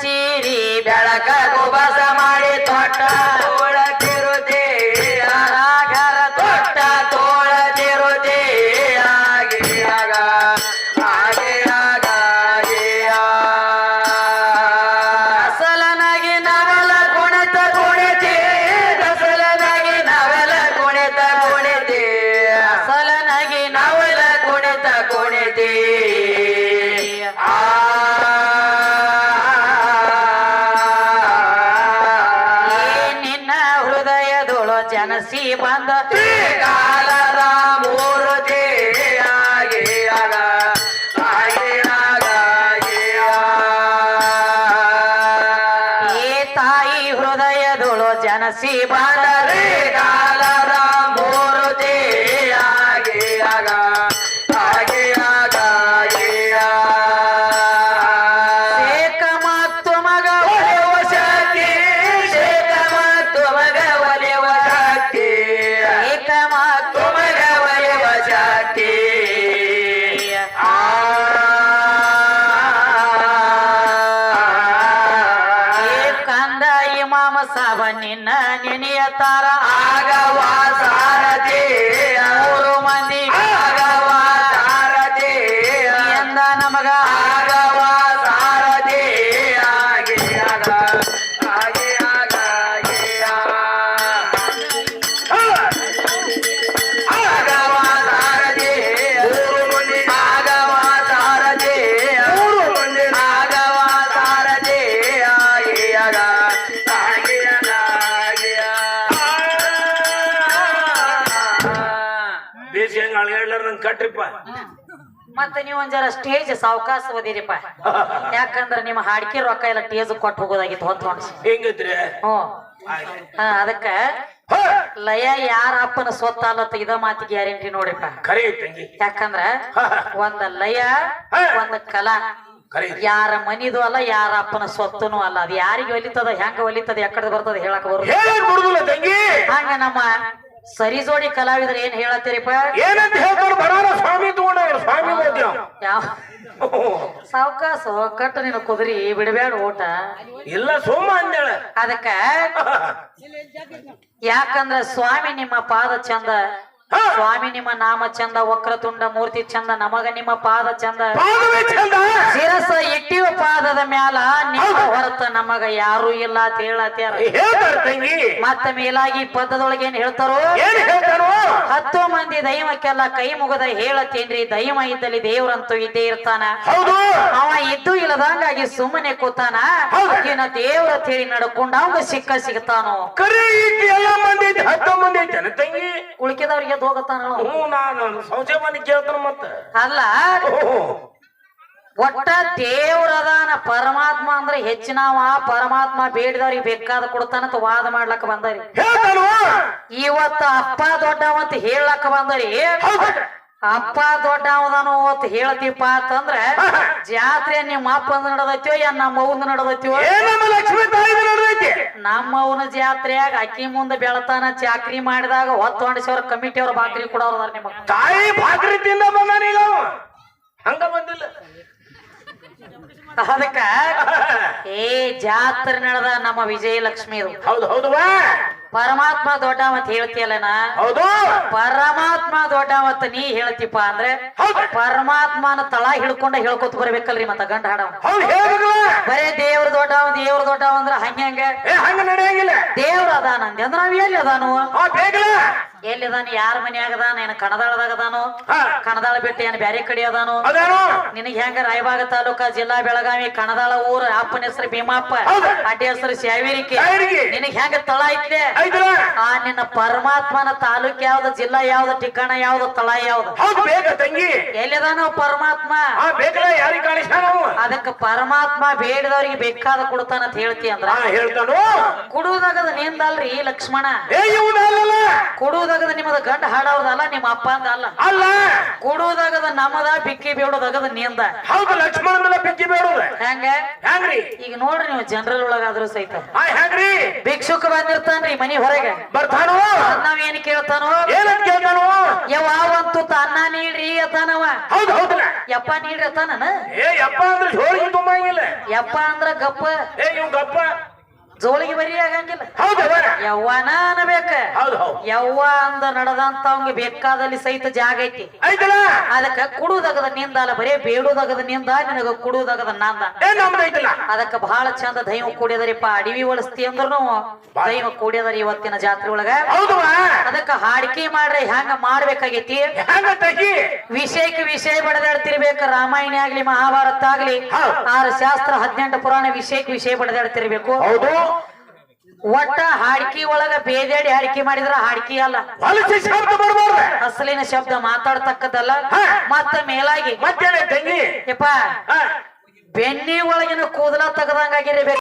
ಸೀರಿ ಬೆಳಕ ಜನಸಿ ಬಂದ ಕಾಲದ ಮೂರುತಿ ಹಾಗೆ ಆಗ ಹಾಗೆ. ಈ ತಾಯಿ ಹೃದಯದೊಳು ಜನಸಿ ಬಂದ ಬಂದರೆ ಕಾಲದ ಇಮಾಮ ನಿನಿಯ ತಾರ ಆಗವಾ ಆಗವ ನಂಗೆ ಕಟ್ರಿಪ್ಪ. ಮತ್ತೆ ನೀವ್ ಒಂದ್ ಜರ ಸ್ಟೇಜ್ ಸಾವಕಾಶ ಓದಿರಿಪ್ಪ. ಯಾಕಂದ್ರ ನಿಮ್ಮ ಹಾಡ್ಕಿ ರೊಕ್ಕ ಎಲ್ಲ ಟೇಜ್ ಕೊಟ್ಟು ಹೋಗೋದಾಗಿತ್ತು ಹೊತ್ತು ಹೊಣ್ಸಿ ಹೆಂಗೈತ್ರಿ? ಹ್ಞೂ. ಹಾ ಅದಕ್ಕ ಲಯ ಯಾರ ಅಪ್ಪನ ಸ್ವತ್ತ ಅಲ್ಲತ್ತ ಇದ ಮಾತಿ ಗ್ಯಾರಂಟಿ ನೋಡಿಪ್ಪ ಖರೆ ಯಾಕಂದ್ರ ಒಂದ ಲಯ ಒಂದ ಕಲಾ. ಖರೆ ಐತಿ. ಯಾರ ಮನಿದು ಅಲ್ಲ ಯಾರ ಅಪ್ಪನ ಸ್ವತ್ತನು ಅಲ್ಲ. ಅದು ಯಾರಿಗೆ ಒಲಿತದ ಹೆಂಗ ಒಲಿತದ ಎಕ್ಕಡೆ ಬರ್ತದ ಹೇಳಕ್ ಬರುದು ಹೇಳಕ್ ತಂಗಿ. ಹಂಗ ನಮ್ಮ ಸರಿ ಜೋಡಿ ಕಲಾವಿದ್ರ ಏನ್ ಹೇಳತ್ತೀರಿಪ್ಪ ಏನಂತ ಹೇಳ್ತಾರ ಬರಾರ ಸ್ವಾಮಿ ತಗೊಂಡವ್ರು ಸ್ವಾಮಿ ಓದ್ಯಾವ ಯಾವ ಸಾವಕಾಶ ಕಟ್ಟು ನಿನ್ನ ಕುದುರಿ ಬಿಡಬೇಡ ಓಟ ಇಲ್ಲ ಸೋಮ ಅಂದೇಳ ಅದಕ್ಕ ಯಾಕಂದ್ರ ಸ್ವಾಮಿ ನಿಮ್ಮ ಪಾದ ಚಂದ ಸ್ವಾಮಿ ನಿಮ್ಮ ನಾಮ ಚಂದ ವಕ್ರತುಂಡ ಮೂರ್ತಿ ಚಂದ ನಮಗ ನಿಮ್ಮ ಪಾದ ಚಂದ. ಶಿರಸ ಇಟ್ಟಿವ ಪಾದದ ಮ್ಯಾಲ ನಿಮ್ಮ ಹೊರತ ನಮಗ ಯಾರು ಇಲ್ಲ ಅಂತ ಹೇಳತ್ಯಾರ. ಮತ್ತ ಮೇಲಾಗಿ ಪದದೊಳಗೆ ಏನ್ ಹೇಳ್ತಾರೋ? ಹತ್ತು ಮಂದಿ ದೈವಕ್ಕೆಲ್ಲ ಕೈ ಮುಗದ ಹೇಳತ್ತೇನ್ರಿ. ದೈವ ಇದ್ದಲ್ಲಿ ದೇವ್ರಂತೂ ಇದ್ದೇ ಇರ್ತಾನ. ಹೌದು. ಅವ ಇದ್ದು ಇಲ್ಲದಂಗಾಗಿ ಸುಮ್ಮನೆ ಕೂತಾನ. ಇನ್ನ ದೇವ್ರ ತೇಳಿ ನಡ್ಕೊಂಡ ಅವಂಗ ಸಿಕ್ಕ ಸಿಗ್ತಾನೋ. ಹತ್ತ ಮಂದಿ ಉಳ್ಕಿದವ್ರಿಗೆ ಎದ್ದು ಹೋಗತ್ತಲ್ಲ ಹ್ಞೂ ನಾನು ಸಂಶಯ ಮಂದಿ ಕೇಳ್ತಾನ ಮತ್ತ. ಅಲ್ಲ ಹ್ಞೂ. ಒಟ್ಟ ದೇವ್ರದಾನ ಪರಮಾತ್ಮ ಅಂದ್ರೆ ಹೆಚ್ಚಿನವ ಪರಮಾತ್ಮ ಬೇಡಿದವ್ರಿಗೆ ಬೇಕಾದ ಕೊಡ್ತಾನಂತ ವಾದ ಮಾಡ್ಲಕ್ಕ ಬಂದರಿ. ಇವತ್ತ ಅಪ್ಪ ದೊಡ್ಡವಂತ ಹೇಳಕ್ಕ ಬಂದರಿ. ಅಪ್ಪ ದೊಡ್ಡವದನು ಅಂತ ಹೇಳ್ತೀಪ ಅಂತಂದ್ರ ಜಾತ್ರೆ ನಿಮ್ಮ ಅಪ್ಪಂದ ನಡದತ್ತೋ ಏನ್ ನಮ್ಮ ನಡದೈತಿಯೋ? ಏನಮ್ಮ ಲಕ್ಷ್ಮೀ ತಾಯಿ ನೋಡ್ದೈತಿ. ನಮ್ಮ ಅವನ ಜಾತ್ರೆಯಾಗ ಅಕ್ಕಿ ಮುಂದೆ ಬೆಳತಾನ ಚಾಕ್ರಿ ಮಾಡಿದಾಗ ಹೊತ್ತು ಹೊಂಡಿಸೋರ್ ಕಮಿಟಿ ಅವ್ರ ಬಾಕ್ರಿ ಕೊಡೋರ್ ನಿಮಗ. ತಾಯಿ ಬಾಕ್ರಿ ತಿಂದ ಬಂದಾನೀಗ ಹಂಗ ಬಂದಿಲ್ಲ. ಅದಕ್ಕ ಏ ಜಾತ್ರೆ ನಡೆದ ನಮ್ಮ ವಿಜಯಲಕ್ಷ್ಮಿ ಹೌದು ಹೌದು ಪರಮಾತ್ಮ ದೊಡ್ಡವಂತ ಹೇಳ್ತಿಯಲ್ಲನ ಹೌದು. ಪರಮಾತ್ಮ ದೊಡ್ಡವಂತ ನೀ ಹೇಳ್ತಿಪ್ಪ ಅಂದ್ರೆ ಪರಮಾತ್ಮನ ತಳ ಹಿಡ್ಕೊಂಡ ಹೇಳ್ಕೊತ ಬರ್ಬೇಕಲ್ರಿ ಮತ್ತ ಗಂಡ ಹಾಡ ಬರೇ ದೇವ್ರ ದೊಡ್ಡವ ದೇವ್ರ ದೊಡ್ಡವ ಅಂದ್ರ ಹಂಗ ದೇವ್ರ ಅದಾನಂದ್ರೆ ಅಂದ್ರ ನಾವ್ ಎಲ್ಲಿ ಅದಾನು ಹಾ ಬೇಕಲ್ಲ ಎಲ್ಲಿ ಅದಾನ ಯಾರ ಮನ್ಯಾಗ ಅದಾನ? ಏನ ಕಣದಾಳದಾಗ ಅದಾನು? ಹಾ. ಕಣದಾಳ ಬಿಟ್ಟು ಏನ್ ಬ್ಯಾರೆ ಕಡೆ ಅದಾನು? ನಿನಗ್ ಹೆಂಗ ರಾಯಬಾಗ ತಾಲೂಕ ಜಿಲ್ಲಾ ಬೆಳಗಾವಿ ಕಣದಾಳ ಊರ? ಅಪ್ಪನ ಹೆಸರು ಭೀಮಪ್ಪ. ಅಡ್ಡಿ ಹೆಸರು ಶಾವೇರಿಕೆ ನಿನಗೆ ಹೆಂಗ ತಳ ಐತೆ ಆ ನಿನ್ನ ಪರಮಾತ್ಮನ ತಾಲೂಕ್ ಯಾವ್ದು ಜಿಲ್ಲಾ ಯಾವ್ದು ಠಿಕಾಣ ಯಾವ್ದು ತಳ ಯಾವ್ದು? ಎಲ್ಲಿದಾನೋ ಪರಮಾತ್ಮ? ಅದಕ್ಕೆ ಪರಮಾತ್ಮ ಬೇಡದವ್ರಿಗೆ ಬೇಕಾದ ಕೊಡ್ತಾನ ಅಂತ ಹೇಳ್ತಿ ಅಂದ್ರ ಕುಡುವುದಾಗದ ನಿಂದಲ್ರಿ ಲಕ್ಷ್ಮಣ. ಏ ಇವನ ನಿಮ್ಮದ ಗಂಡ ಹಾಡೋದಲ್ಲ ನಿಮ್ಮ ಅಪ್ಪ ಅಂದ ಅಲ್ಲ. ಅಲ್ಲ ಕೊಡುವುದಾಗ ನಮ್ಮದ ಬಿಕ್ಕಿ ಬೇಡೋದಾಗದ ನಿಂದ ಹೌದು ಲಕ್ಷ್ಮಣನ ಬಿಕ್ಕಿ ಬೇಡೋದ. ಹೆಂಗ? ಹೆಂಗ್ರಿ? ಈಗ ನೋಡ್ರಿ ನೀವು ಜನರಲ್ ಒಳಗಾದ್ರೂ ಸಹಿತ. ಹೆಂಗ್ರಿ? ಭಿಕ್ಷುಕ ಬಂದಿರ್ತಾನ್ರಿ ಮನಿ ಹೊರಗೆ. ಬರ್ತಾನೋ? ನಾವ್ ಏನ್ ಕೇಳ್ತಾನೋ? ಏನಂತ ಕೇಳ್ತಾನೋ? ಯಾವಂತೂ ಅನ್ನ ನೀಡ್ರಿ ಅತಾನವ. ಹೌದು ಹೌದಲ್ಲ. ಯಪ್ಪ ನೀಡ್ರಿ ಅತಾನ ಏ ಯಪ್ಪ ಅಂದ್ರೆ ಜೋಳಿಗೆ ತುಂಬಂಗಿಲ್ಲ. ಯಪ್ಪ ಅಂದ್ರ ಗಪ್ಪ. ಏ ಇವ್ ಗಪ್ಪ. ಜೋಳಿಗೆ ಬರಿ ಆಗಂಗಿಲ್ಲ. ಯವ್ವನ ಅನ್ಬೇಕ ಹೌದು ಯವ್ವ ಅಂದ ನಡೆದಂತ ಅವಂಗ ಬೇಕಾದಲ್ಲಿ ಸಹಿತ ಜಾಗ ಐತಿ. ಅದಕ್ಕ ಕುಡುದಗದ ನಿಂದ ಅಲ್ಲ ಬರೇ ಬೇಡುದಗದ ನಿಂದ ನಿನಗ ಕುಡುದಗದ ನಂದ. ಅದಕ್ಕ ಬಹಳ ಚಂದ ದೈವ ಕೂಡಿದರಿಪ್ಪ ಅಡವಿ ಒಳಸ್ತಿ ಅಂದ್ರೂ ದೈವ ಕೂಡ್ಯದರಿ ಇವತ್ತಿನ ಜಾತ್ರೆ ಒಳಗ. ಅದಕ್ಕ ಹಾಡಿಕೆ ಮಾಡ್ರೆ ಹೆಂಗ ಮಾಡ್ಬೇಕಾಗೈತಿ? ವಿಷಯಕ್ಕೆ ವಿಷಯ ಬಡದಾಡ್ತಿರ್ಬೇಕು ರಾಮಾಯಣ ಆಗ್ಲಿ ಮಹಾಭಾರತ ಆಗ್ಲಿ. ಆರು ಶಾಸ್ತ್ರ ಹದಿನೆಂಟು ಪುರಾಣ ವಿಷಯಕ್ಕೆ ವಿಷಯ ಬಡದಾಡ್ತಿರ್ಬೇಕು. ಒಟ್ಟ ಹಾಡ್ಕಿ ಒಳಗ ಬೇದಾಡಿ ಹಾಡ್ಕಿ ಮಾಡಿದ್ರ ಹಾಡ್ಕಿ ಅಲ್ಲ. ಹೊಲಸಿ ಶಬ್ದ ಬರ್ಬಾರ್ದ. ಅಸಲಿನ ಶಬ್ದ ಮಾತಾಡ್ತಕ್ಕದಲ್ಲ. ಮತ್ತ ಮೇಲಾಗಿ ಮತ್ತೇನೆ ತಂಗಿ ಯಪ್ಪ ಬೆನ್ನಿ ಒಳಗಿನ ಕೂದಲ ತೆಗದಂಗಾಗಿರ್ಬೇಕು.